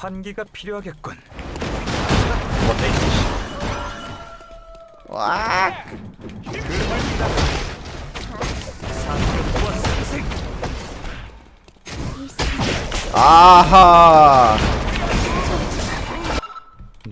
환기가 필요하겠군. 와. 아하.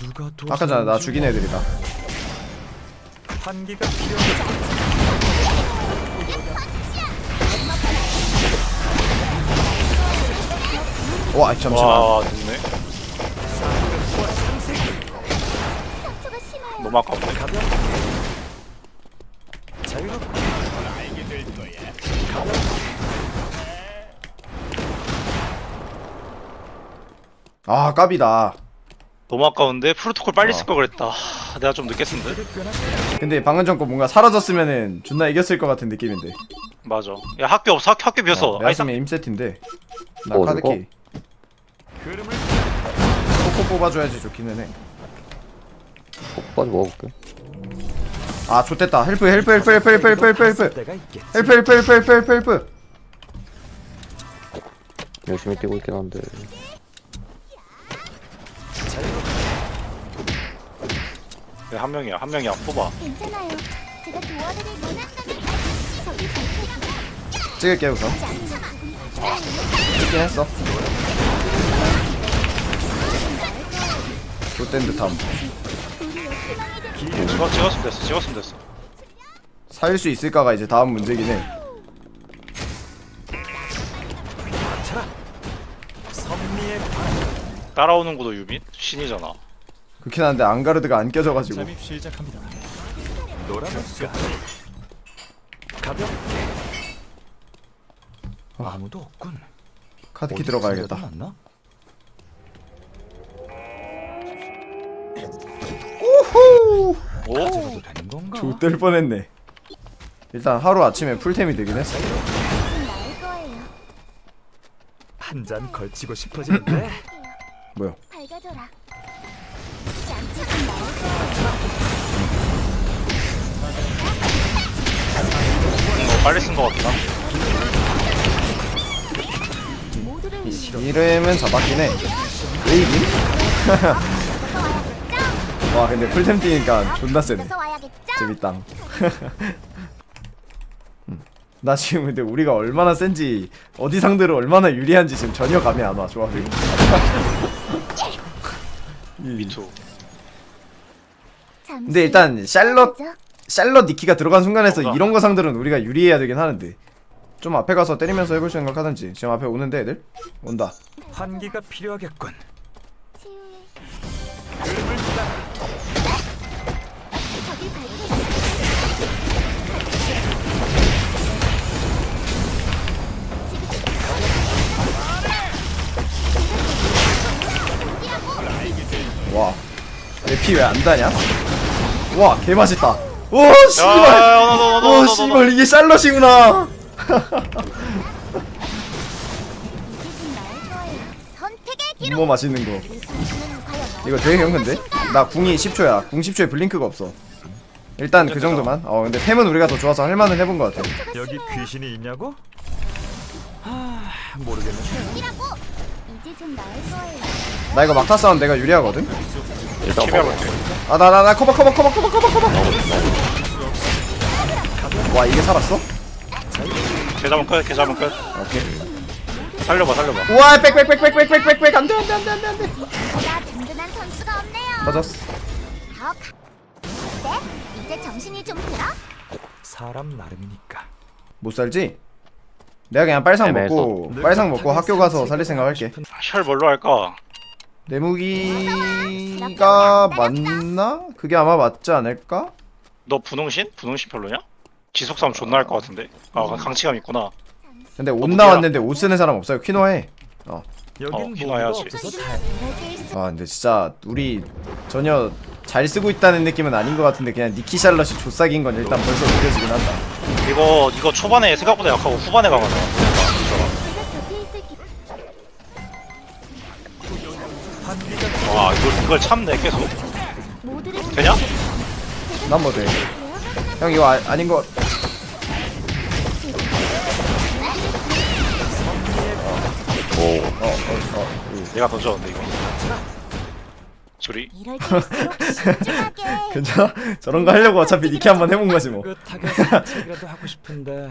누가 도 아까 전에 나 죽인 애들이다. 환기가 필요하 와 잠시만 와 됐네. 너무 아까운데. 자유롭게 아 까비다 너무 아까운데 프로토콜 빨리 쓸 걸 그랬다. 하, 내가 좀 늦게 쓴 듯. 근데 방금 전 거 뭔가 사라졌으면은 존나 이겼을 것 같은 느낌인데 맞아. 야 학교 없어 학교, 학교 비었어. 어, 쓰면 임세트인데 나 어, 카드키 코코 뽑아줘야지 좋기는 해아 오빠 먹어볼게. 좋댔다 헬프 헬프 헬프 헬프 헬프 헬프 헬프 헬프 때가 있겠지. 헬프 헬프 헬프 헬프 헬프 헬프 열심히 뛰고 있긴 한데. 네, 한 명이야 한 명이야 뽑아. 괜찮아요. 제가 도와드릴게요. 저기 발표가 찍을게 우선 나지 않잖아. 찍긴 했어 좋댄 듯함 찍어 찍었으면 됐어 찍었으면 됐어. 살릴 수 있을까가 이제 다음 문제긴 해. 따라오는 구도 유민 신이잖아. 그렇긴 한데 안가르드가 안 껴져가지고 잠입 시작합니다. 놀아볼까? 가볍게. 아무도 없군. 카드키 들어가야겠다? 오. 되는 건가? 좋될 뻔했네 일단 하루 아침에 풀템이 되긴 했어 좀 나을 거예요. 한 잔 걸치고 싶어지는데. 뭐야 밝아져라. 나을 거예요. 어, 빨리 쓴거 같긴 한. 모두를 위해 이름은 잡았긴 해왜 이김? 와 근데 풀템 뛰니까 존나 세네? 재밌당 음. 나 지금 근데 우리가 얼마나 센지 어디 상대로 얼마나 유리한지 지금 전혀 감이 안 와 조합이. 잠시 근데 일단 샬럿. 샬럿 니키가 들어간 순간에서 뭔가. 이런 거 상대로는 우리가 유리해야 되긴 하는데 좀 앞에 가서 때리면서 해볼 생각 하든지 지금 앞에 오는데 애들 온다 환기가 필요하겠군. 피왜안 다냐 와 개맛있다 오 야, 씨발 오 씨발 이게 샬럿이구나. 뭐 맛있는 거이 이거 되게 경근데? 나 궁이 10초야 궁 10초에 블링크가 없어 일단 그 정도만 어 근데 템은 우리가 더 좋아서 할만은 해본 것 같아 여기 귀신이 있냐고? 아 모르겠는데. 이라고. 이제 좀 나을 거예요. 나 이거 막타 싸움 내가 유리하거든? 일단 먹어. 아 나 나 나 커버 커버 커버 커버 커버 커버 와 이게 살았어? 개 잡은 끝. 개 잡은 끝. 오케이 살려봐 살려봐. 우와 빽빽빽빽빽빽빽빽 안돼 안 돼 안 돼 안 돼 안돼 보다 든든한 선수가 없네요. 맞았어 더 가. 네? 이제 정신이 좀 들어? 사람 나름이니까. 못 살지? 내가 그냥 빨상 애매해서. 먹고 빨상 먹고 학교 가서 살릴 생각 할게 셜 뭘로 할까? 내 무기가 맞나? 그게 아마 맞지 않을까? 너 분홍신? 분홍신 별로냐? 지속 싸움 존나 할 것 같은데. 아 강치감 있구나. 근데 옷너 나왔는데 옷 쓰는 사람 없어요 퀴노해 여긴 어, 뭐가 키나야지. 없어서 다 이럴 수아 근데 진짜 우리 전혀 잘 쓰고 있다는 느낌은 아닌 것 같은데 그냥 니키 샬럿이 조싹인 건 일단 벌써 느껴지긴 한다 이거 이거 초반에 생각보다 약하고 후반에 강하다. 와 이걸 이걸 참네 계속. 되냐? 난뭐 돼? 형 이거 아, 아닌 거 오. 어, 어, 어, 어. 내가 던졌는데 이거 소리 이럴 때일수록 신중하게. 괜찮아? 저런 거 하려고 어차피 니키 한번 해본 거지 뭐 산책이라도 하고 싶은데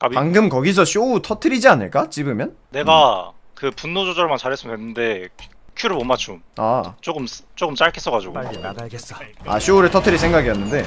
까비 방금 거기서 쇼 터트리지 않을까? 찝으면? 내가 그 분노 조절만 잘했으면 됐는데 큐를 못 맞춤. 아, 조금 쓰- 조금 짧게 써가지고. 빨리 나가야겠어. 아 쇼를 터트릴 생각이었는데.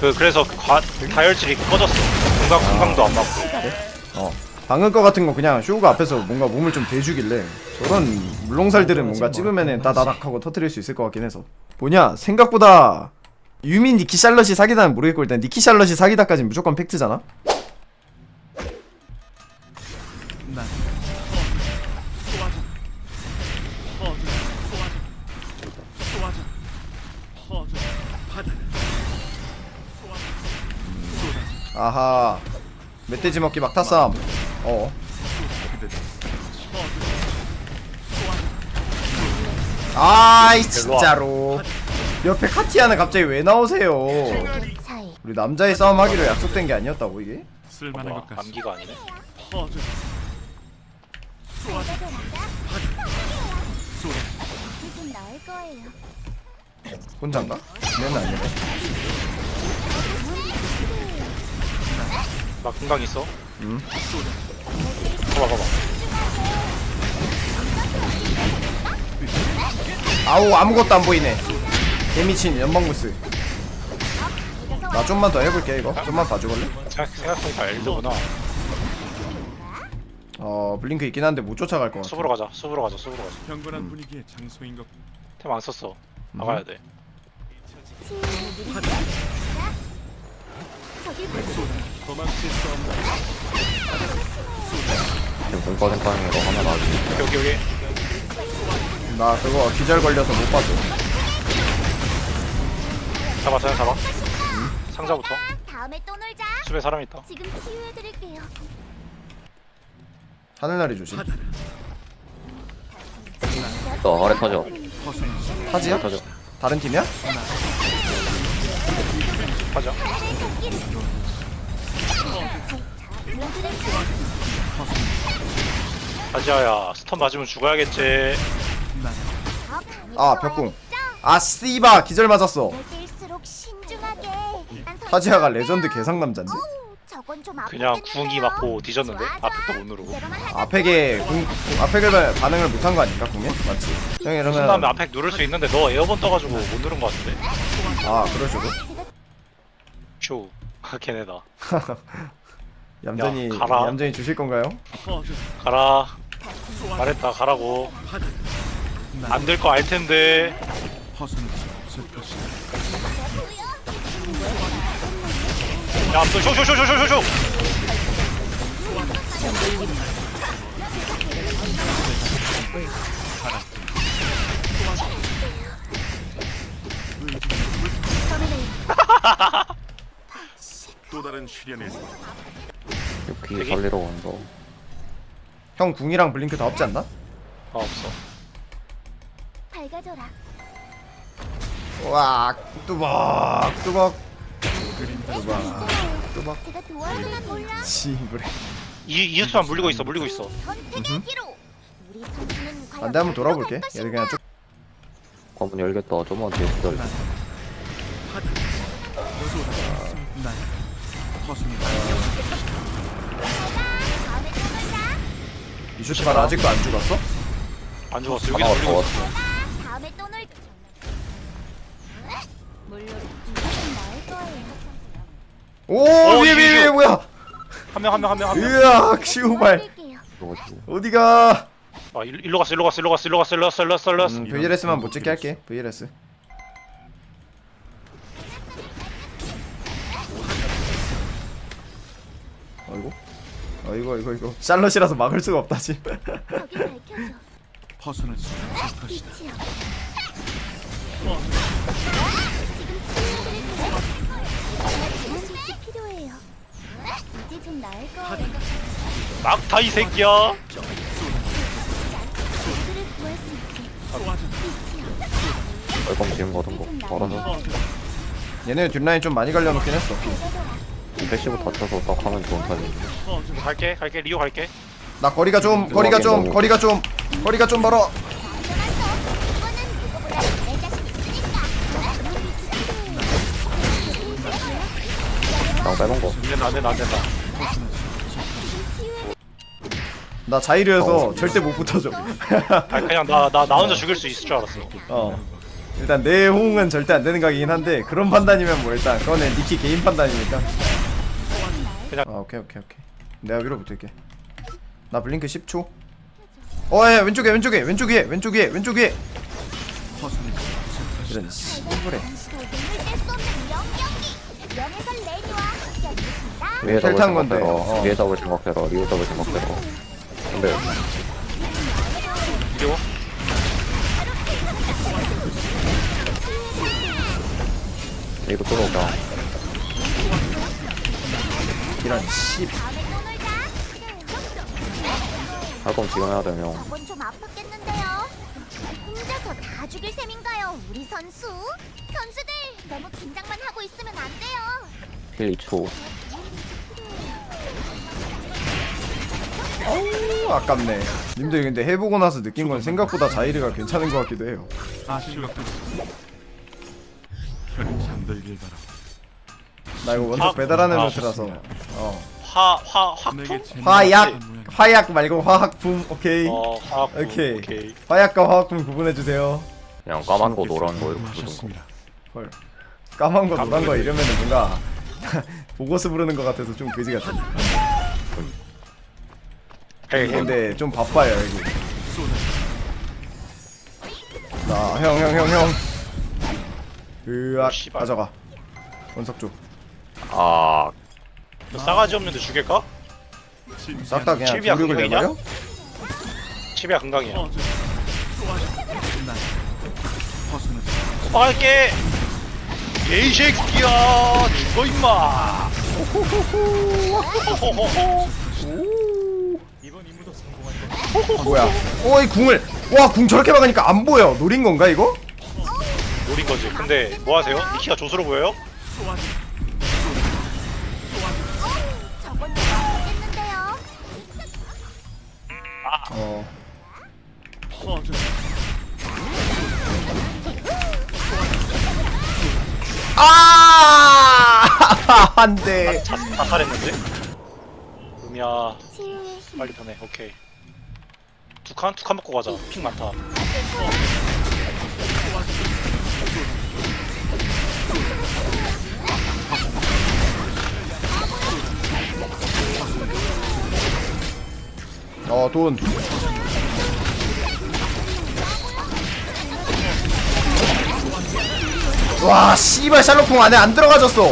그 그래서 그 과, 다혈질이 꺼졌어. 공각 공각도 안 맞고. 어. 방금 거 같은 거 그냥 쇼가 앞에서 뭔가 몸을 좀 대주길래 저런 물렁살들은 뭔가 찝으면은 따다닥 하고 터트릴 수 있을 것 같긴 해서. 뭐냐? 생각보다 유민 니키 샬럿이 사기다는 모르겠고 일단 니키 샬럿이 사기다까지는 무조건 팩트잖아 아하 멧돼지 먹기 막타쌈 어 아이 진짜로 옆에 카티아는 갑자기 왜 나오세요 그 차이. 우리 남자의 싸움 하기로 약속된 게 아니었다고 이게? 쓸만한 와, 것 같습니다. 암기가 아니네 퍼 즐 기분 나을 거예요. 혼잔가? 맨 아니네 나 공각 있어 음. 봐봐 봐봐 아우 아무것도 안 보이네 개미친 연방구스 나 좀만 더 해볼게 이거 좀만 봐줘볼래? 생각, 생각하니까 엘드구나 어 블링크 있긴 한데 못 쫓아갈 것 같아 숲으로 가자 숲으로 가자 숲으로 가자. 경건한 분위기의 장소인 것 템 안 썼어. 나가야 돼. 저기 보세요. 도망칠 수 없는 지금 공과 생방으로 하나 나와주니 여기 여기 나 그거 기절 걸려서 못 봐줘 잡아 잡아 잡아. 상자부터. 다음에 또 놀자. 숲에 사람 있다. 지금 치유해드릴게요. 하늘나리 조심. 또 아래 터져. 타지야? 터져. 다른 팀이야? 가자. 가지아야. 스턴 맞으면 죽어야겠지. 아 벽궁. 아 씨바 기절 맞았어. 타지아가 레전드 좀 그냥. 궁이 맞고 뒤졌는데 앞에도. 못 누르고. 아펙에 궁 아펙을 반응을 못한 거 아닐까 궁에? 맞지? 형 무슨 다음에 이러면 앞에 누를 수 있는데 너 에어본 떠가지고 못 누른 거 같은데 아 그럴 수도 쇼 아, 걔네다 얌전히 야, 가라. 얌전히 주실 건가요? 가라 말했다 가라고 안 될 거 알 텐데 야또 쇼쇼쇼쇼쇼쇼 또 다른 유키 여기? 살리러 간다 형 궁이랑 블링크 다 없지 않나? 아 없어 밝아져라. 와 뚜벅 뚜벅 뚜벅 뚜벅 제가 도와주면 몰라. 씨부레. 이 이수만 물리고 있어 물리고 있어. 선택의 기로. 우리 선수는 과연 안돼 한번 돌아볼게. 얘들 그냥 쭉. 관문 열겠다. 좀만 뒤에 기다려. 다음에 또 놀자. 이슈트발 아직도 안 죽었어? 안 죽었어. 하나가 여기서 더 물리고 왔어 오 어, 위에 위에. 위에 뭐야 한 명 한 명 한 명 한명 으악 시우발 어디가 아 일- 일로 갔어 일로 갔어 일로 갔어 일로 갔어 일로 갔어 일로 갔어 일로 갔어 음, VLS만 못 찍게 할게 VLS 어이구 어이구 이거 이거 샬럿이라서 막을 수가 없다 지금 저기 밝혀줘. 벗어날 수 없을 것이다. 빛이여. 이제 좀 나을 거예요. 막타 이 새끼야 저들을 구할 수 있게. 빛이여. 얼방 지금 거든 거 알아서 얘네 뒷라인 좀 많이 갈려놓긴 했어. 패시브 다쳐서 딱 하면 좋은 타이밍 갈게 갈게 리오 갈게 나 거리가 좀 거리가 좀 거리가 좀 거리가 좀 멀어 당 빼본 거안 된다 안 된다 안 된다 나 자이르여서 절대 못 붙어줘 아니 그냥 나 나 나 혼자 죽일 수 있을 줄 알았어 어 일단 내 호응은 절대 안 되는 각이긴 한데 그런 판단이면 뭐 일단 그거는 니키 개인 판단이니까 그냥- 아 오케이 오케이 오케이 내가 위로 붙을게 나 블링크 10초 어예 왼쪽에 왼쪽에 왼쪽 위에 왼쪽 위에 왼쪽 위에 허수는 부족하시다. 이런 뗄수 없는 영경기. 명예선 위에 텔 잡을 탄 건데, 생각해라 어. 위에 잡을 생각해라 위에 잡을 생각해라 근데 그리고 이거 뚫어오자 이런 씨. 할 거면 지금 해야 되면 저건 좀 아팠겠는데요. 혼자서 다 죽일 셈인가요, 우리 선수? 선수들 너무 긴장만 하고 있으면 안 돼요. 힐 2초 어우 아깝네. 님들 근데 해보고 나서 느낀 건 생각보다 자이르가 괜찮은 것 같기도 해요. 잠들길 바라. 나 이거 원석 아, 배달하는 아, 루트라서. 어. 화화 확품 내게 재능이 화약. 화약 말고 화학품 오케이. 어 화학품 오케이. 오케이. 화약과 화학품 구분해주세요. 그냥 까만 거 노란 거 이렇게 부른 거. 헐. 까만 거 노란 거 이러면은 뭔가 보고스 부르는 것 같아서 좀 그지 헤이 근데 좀 바빠요 여기. 나형 형 형 형. 으악 씨발. 가져가. 원석 아. 너 싸가지 없는데 죽일까? 쪽싹 다 그냥 그거 내버려? 치비야 건강이야. 할게 예이 새끼야 죽어 임마. 호호호호 이번 임무도 성공할 거. 뭐야 어이 궁을 와 궁 저렇게 막으니까 안 보여 노린 건가 이거? 노린 거지 근데 뭐 하세요? 니키가 조수로 보여요? 저건. 어. 아! 안돼 자, 자살했는데? 음이야 치유의 힘. 빨리 보내 오케이 두 칸? 두 칸 먹고 가자. 픽 많다. 어 돈. 와 씨발 샬롯궁 안에 안 들어가졌어.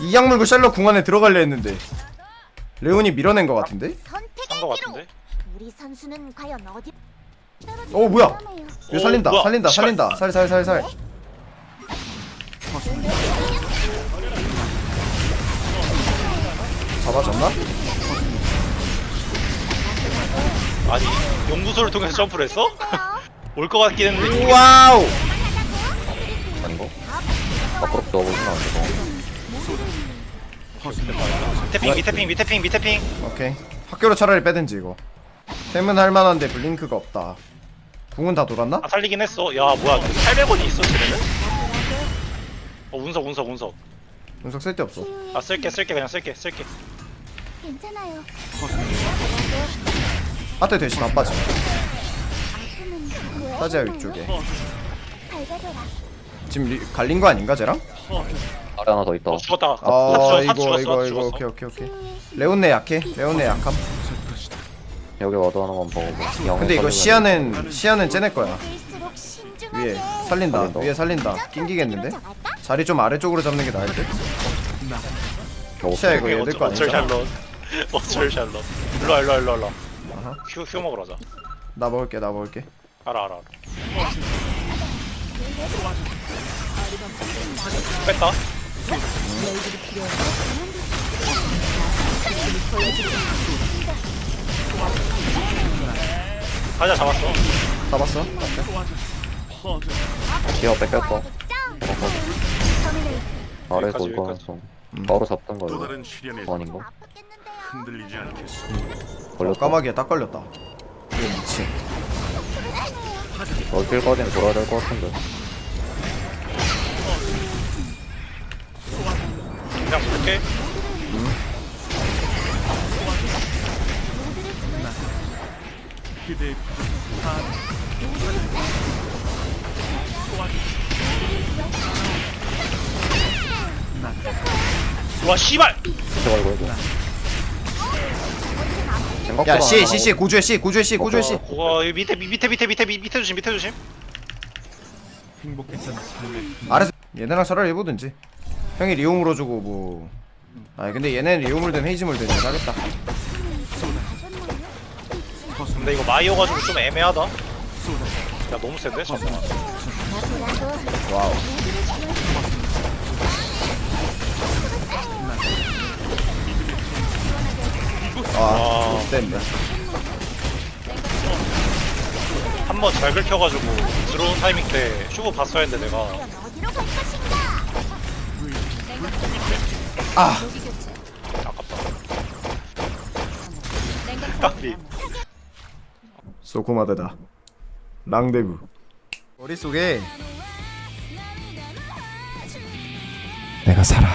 이 약물고 샬롯 궁 안에 들어가려 했는데 레온이 밀어낸 것 같은데? 산거 같은데? 우리 선수는 과연 어디? 어 뭐야 얘 오, 살린다 뭐야? 살린다 씨발. 살린다 살살살살 잡아줬나? 아니 연구소를 통해서 점프를 했어? 올 것 같긴 했는데 이게 와우 아닌 거? 안 되고 허수는 밑에 핑 밑에 핑 밑에 핑 밑에 핑 오케이 학교로 차라리 빼든지 이거 템은 할만한데 블링크가 없다 궁은 다 돌았나? 아 살리긴 했어 야 뭐야 800원이 있어 쟤네는? 어 운석 운석 운석 분석 쓸데없어 아 쓸게 쓸게 그냥 쓸게 쓸게 괜찮아요. 하트 대신 안 빠지 아픔은 누구의 따지야 힘을요? 위쪽에 밝아져라. 지금 리, 갈린 거 아닌가 쟤랑? 아래 하나 더 있다 어 죽었다 어사 이거 죽었어 이거 사 이거 죽었어 오케이 오케이 오케이. 레온네 약해 레온네 약함. 여기 와도 하나만 먹어봐 근데 이거 시야는 시야는 쟤네 거야. 위에 살린다 살린다. 위에 살린다 낑기겠는데? 자리 좀 아래쪽으로 잡는 게 나을 듯? 시야 이거 얘들 거 어쩔 아니잖아 샬롯 어쩔 샬롯 일로와 일로와 일로와 일로와 아하. 휴, 휴 먹으러 가자 나 먹을게 나 먹을게 알아 알아 알아 뺐다. 가자 잡았어. 잡았어? 뺏겼다. 죠 아래에서 여기까지, 여기까지. 하나 바로 잡던 또 거예요 다른 시련에 뭐 아닌가? 아팠겠는데요. 흔들리지 않겠어. 걸렸다. 까마귀에 딱 걸렸다. 이거 미친 여길까지는 돌아야 될 것 같은데 그냥 볼게. 와 씨발! 해도 생각보다 야 C C 하고 고주의 C 고주의 C 고주의 C 와 여기 밑에 밑에 밑에 밑에 밑에 밑에 조심 밑에 조심. 행복했던 삶의 아래서 얘네랑 차라리 해보든지 형이 리오물 어주고 뭐. 아니 근데 얘네는 리오물 든 헤이즈물 든 하겠다. 근데 이거 마이어가지고 좀 애매하다. 야 너무 센데 잠깐만 와우. 아 와. 됐네. 한번 잘 긁혀가지고 들어온 타이밍 때 슈퍼 봤어야 했는데 내가 아. 까비 소코마다다. 랑데부. 머릿속에 내가 살아